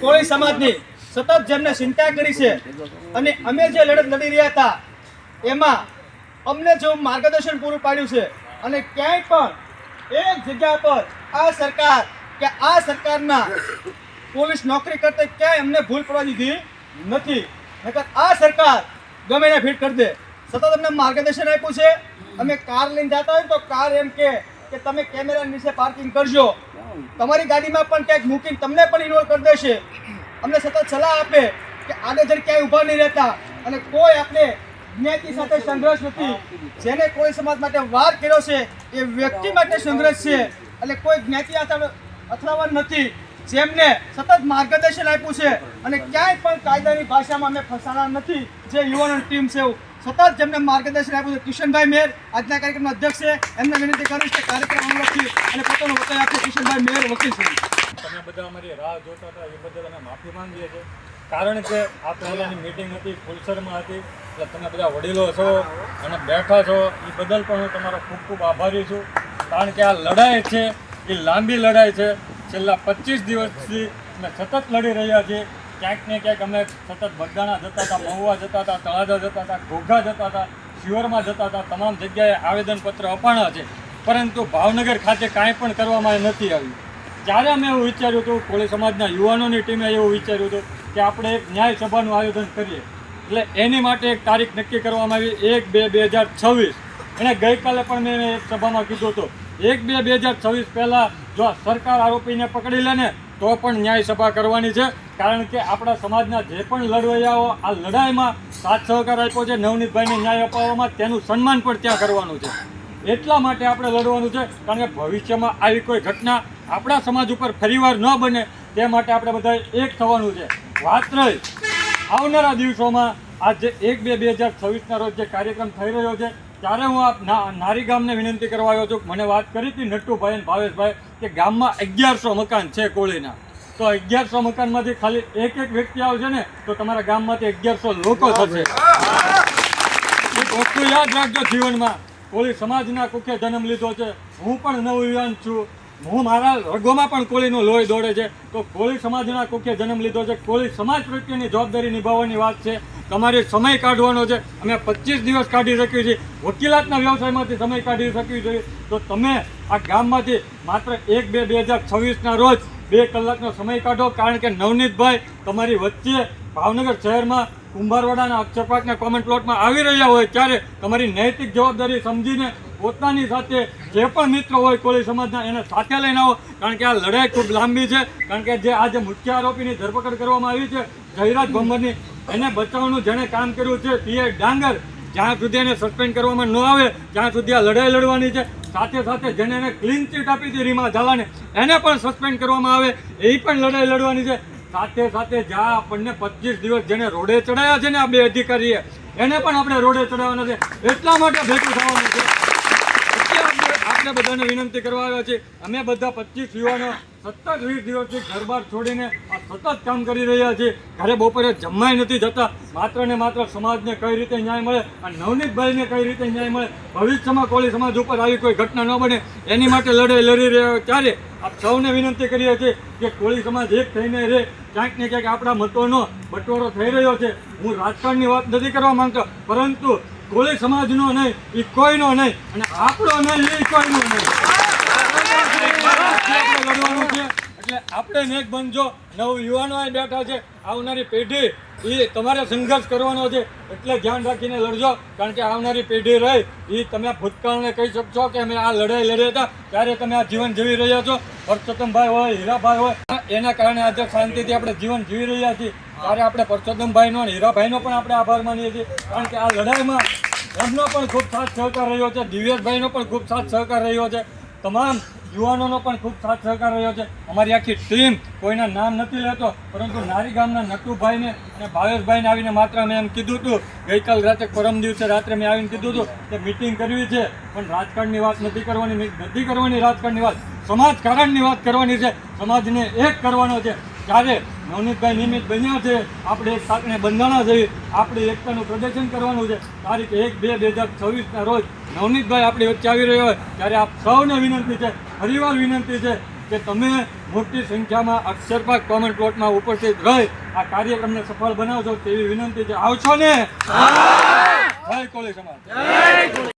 કોળી સમાજની સતત જેમને ચિંતા કરી છે અને અમે જે લડત લડી રહ્યા હતા, એમાં અમને જો માર્ગદર્શન પૂરું પાડ્યું છે અને ક્યાંય પણ એક જગ્યા પર આ સરકાર કે આ સરકારના પોલીસ નોકરી કરતા ક્યાંય અમને ભૂલ પડવા દીધી નથી. નકર આ સરકાર ગમે એને ફિટ કરી દે. સતત અમને માર્ગદર્શન આપ્યું છે. અમે કાર લઈને જતા હોય તો કાર એમ કે તમે કેમેરા નીચે પાર્કિંગ કરજો. તમારી ગાડીમાં પણ ક્યાંક મૂકીને તમને પણ ઇન્વોલ્વ કરી દેશે. અમને સતત સલાહ આપે કે આગળ ક્યાંય ઊભા નહીં રહેતા અને કોઈ આપણે જ્ઞાતિ સાથે સંઘર્ષ નથી. જેને કોઈ સમાજ માટે વાર કર્યો છે, એ વ્યક્તિ માટે સંઘર્ષ છે. એટલે કોઈ જ્ઞાતિ આધાર અથડાવવા નથી. જેમને સતત માર્ગદર્શન આપ્યું છે અને ક્યાંય પણ કાયદાની ભાષામાં અમે ફસાણા નથી. જે યુવાનો ટીમ છે સતત જેમને માર્ગદર્શન આપ્યું છે. કિશનભાઈ મેર આજના કાર્યક્રમના અધ્યક્ષ છે. એમને વિનંતી કરીશ કે કાર્યક્રમ અનુલક્ષી અને પોતાનો વકીલ આપ્યો કિશનભાઈ મેર વકીલ છે. તમે બધા અમારી રાહ જોતા હતા. એ બદલ અમે માફી માંગીએ છીએ. કારણ કે આ પહેલાંની મિટિંગ હતી, ફુલસરમાં હતી. એટલે તમે બધા વડીલો છો અને બેઠા છો. એ બદલ પણ હું તમારો ખૂબ ખૂબ આભારી છું. કારણ કે આ લડાઈ છે. એ લાંબી લડાઈ છે. છેલ્લા પચીસ દિવસથી અમે સતત લડી રહ્યા છીએ. ક્યાંક ને ક્યાંક અમે સતત બગદાણા જતા હતા, મહુવા જતા હતા, તળાજા જતા હતા, ઘોઘા જતા હતા, શિવરમાં જતા હતા, તમામ જગ્યાએ આવેદનપત્ર અપાણા છે. પરંતુ ભાવનગર ખાતે કાંઈ પણ કરવામાં નથી આવ્યું. ત્યારે અમે એવું વિચાર્યું હતું, કોળી સમાજના યુવાનોની ટીમે એવું વિચાર્યું હતું કે આપણે એક ન્યાય સભાનું આયોજન કરીએ. એટલે એની માટે એક તારીખ નક્કી કરવામાં આવી, એક બે બે હજાર છવ્વીસ. એણે ગઈકાલે પણ મેં એક સભામાં કીધું હતું. એક બે બે હજાર છવ્વીસ પહેલાં જો સરકાર આરોપીને પકડી લે ને, તો પણ ન્યાય સભા કરવાની છે. કારણ કે આપણા સમાજના જે પણ લડવૈયાઓ આ લડાઈમાં સાથ સહકાર આપ્યો છે, નવનીતભાઈને ન્યાય અપાવવામાં તેનું સન્માન પણ ત્યાં કરવાનું છે. એટલા માટે આપણે લડવાનું છે, કારણ કે ભવિષ્યમાં આવી કોઈ ઘટના આપણા સમાજ ઉપર ફરીવાર ન બને, તે માટે આપણે બધા એક થવાનું છે. વાત રહી. આવનારા દિવસોમાં આ જે એક બે બે હજાર છવ્વીસના રોજ જે કાર્યક્રમ થઈ રહ્યો છે, ત્યારે હું આ નારી ગામને વિનંતી કરવા આવ્યો છું. મને વાત કરી હતી નટુભાઈ અને ભાવેશભાઈ કે ગામમાં અગિયારસો મકાન છે કોળીના. તો અગિયારસો મકાનમાંથી ખાલી એક એક વ્યક્તિ આવશે ને, તો તમારા ગામમાંથી અગિયારસો લોકો થશે. એક વસ્તુ યાદ રાખજો જીવનમાં. કોળી સમાજના કુખે જન્મ લીધો છે. હું પણ નવયુવાન છું. હું મારા રગોમાં પણ કોળીનું લોહી દોડે છે. તો કોળી સમાજના કુખે જન્મ લીધો છે. કોળી સમાજ પ્રત્યેની જવાબદારી નિભાવવાની વાત છે. તમારે સમય કાઢવાનો છે. અમે પચીસ દિવસ કાઢી શકીએ છીએ. વકીલાતના વ્યવસાયમાંથી સમય કાઢી શકીએ છીએ. તો તમે આ ગામમાંથી માત્ર એક બે બે હજાર છવ્વીસના રોજ બે કલાકનો સમય કાઢો. કારણ કે નવનીતભાઈ તમારી વચ્ચે ભાવનગર શહેરમાં કુંભારવાડાના અક્ષરપાકના કોમેન્ટ પ્લોટમાં આવી રહ્યા હોય ત્યારે તમારી નૈતિક જવાબદારી સમજીને પોતાની સાથે જે પણ મિત્રો હોય કોળી સમાજના, એને સાથે લઈને આવો. કારણ કે આ લડાઈ ખૂબ લાંબી છે. કારણ કે જે આજે મુખ્ય આરોપીની ધરપકડ કરવામાં આવી છે, જયરાજ ભમ્મરની એને બચાવવાનું જેણે કામ કર્યું છે, પીએ ડાંગર, જ્યાં સુધી એને સસ્પેન્ડ કરવામાં ન આવે, ત્યાં સુધી આ લડાઈ લડવાની છે. સાથે સાથે જેને એને ક્લીન ચીટ આપી હતી રીમા ઝાલાને, એને પણ સસ્પેન્ડ કરવામાં આવે, એ પણ લડાઈ લડવાની છે. સાથે સાથે જ્યાં આપણને પચીસ દિવસ જેને રોડે ચડાયા છે ને આ બે અધિકારીએ, એને પણ આપણે રોડે ચડાવવાના છે. એટલા માટે ભેગું થવાનું છે. આપણે બધાને વિનંતી કરવા આવ્યા છે અમે બધા પચીસ યુવાનો સતત વીસ દિવસથી ઘરબાર છોડીને આ સતત કામ કરી રહ્યા છીએ. ઘરે બપોરે જમવાય નથી જતા. માત્ર ને માત્ર સમાજને કઈ રીતે ન્યાય મળે અને નવનીતભાઈને કઈ રીતે ન્યાય મળે, ભવિષ્યમાં કોળી સમાજ ઉપર આવી કોઈ ઘટના ન બને, એની માટે લડાઈ લડી રહ્યા હોય ત્યારે આપ સૌને વિનંતી કરીએ છીએ કે કોળી સમાજ એક થઈને રહે. ક્યાંક ને ક્યાંક આપણા મતોનો બટવારો થઈ રહ્યો છે. હું રાજકારણની વાત નથી કરવા માંગતો, પરંતુ કોળી સમાજનો નહીં, એ કોઈનો નહીં, અને આપણો નહીં, એ કોઈનો નહીં. લડવાનું છે એટલે આપણે નેક બનજો. નવ યુવાનો અહીં બેઠા છે. આવનારી પેઢી, એ તમારે સંઘર્ષ કરવાનો છે. એટલે ધ્યાન રાખીને લડજો. કારણ કે આવનારી પેઢી રહી, એ તમે ભૂતકાળને કહી શકશો કે અમે આ લડાઈ લડ્યા હતા. ત્યારે તમે આ જીવન જીવી રહ્યા છો. પરસોત્તમભાઈ હોય, હીરાભાઈ હોય. એના કારણે આજે શાંતિથી આપણે જીવન જીવી રહ્યા છીએ. ત્યારે આપણે પરસોત્તમભાઈનો અને હીરાભાઈનો પણ આપણે આભાર માનીએ છીએ. કારણ કે આ લડાઈમાં એમનો પણ ખૂબ સાથ સહકાર રહ્યો છે, દિવ્યેશભાઈનો પણ ખૂબ સાથ સહકાર રહ્યો છે, તમામ યુવાનોનો પણ ખૂબ સાથ સહકાર રહ્યો છે. અમારી આખી ટીમ કોઈના નામ નથી લેતો, પરંતુ નારી ગામના નટુભાઈને અને ભાવેશભાઈને આવીને માત્ર મેં એમ કીધું હતું, ગઈકાલ રાતે પરમ દિવસે રાત્રે મેં આવીને કીધું હતું કે મિટિંગ કરવી છે, પણ રાજકારણની વાત નથી કરવાની નથી કરવાની રાજકારણની વાત સમાજ કારણની વાત કરવાની છે, સમાજને એક કરવાનો છે. ત્યારે નવનીતભાઈ નિમિત્ત બન્યા છે. આપણે એક સાથે બંધાણા છે. આપણે એકતાનું પ્રદર્શન કરવાનું છે. તારીખ એક બે બે હજાર છવ્વીસના રોજ નવનીતભાઈ આપણી વચ્ચે આવી રહ્યો હોય ત્યારે આપ સૌને વિનંતી છે ફરીવાર વિનંતી છે કે તમે મોટી સંખ્યામાં અક્ષરપાક કોમન પ્લોટમાં ઉપસ્થિત રહી આ કાર્યક્રમને સફળ બનાવશો તેવી વિનંતી છે. આવશો ને? જય કોળી સમાજ.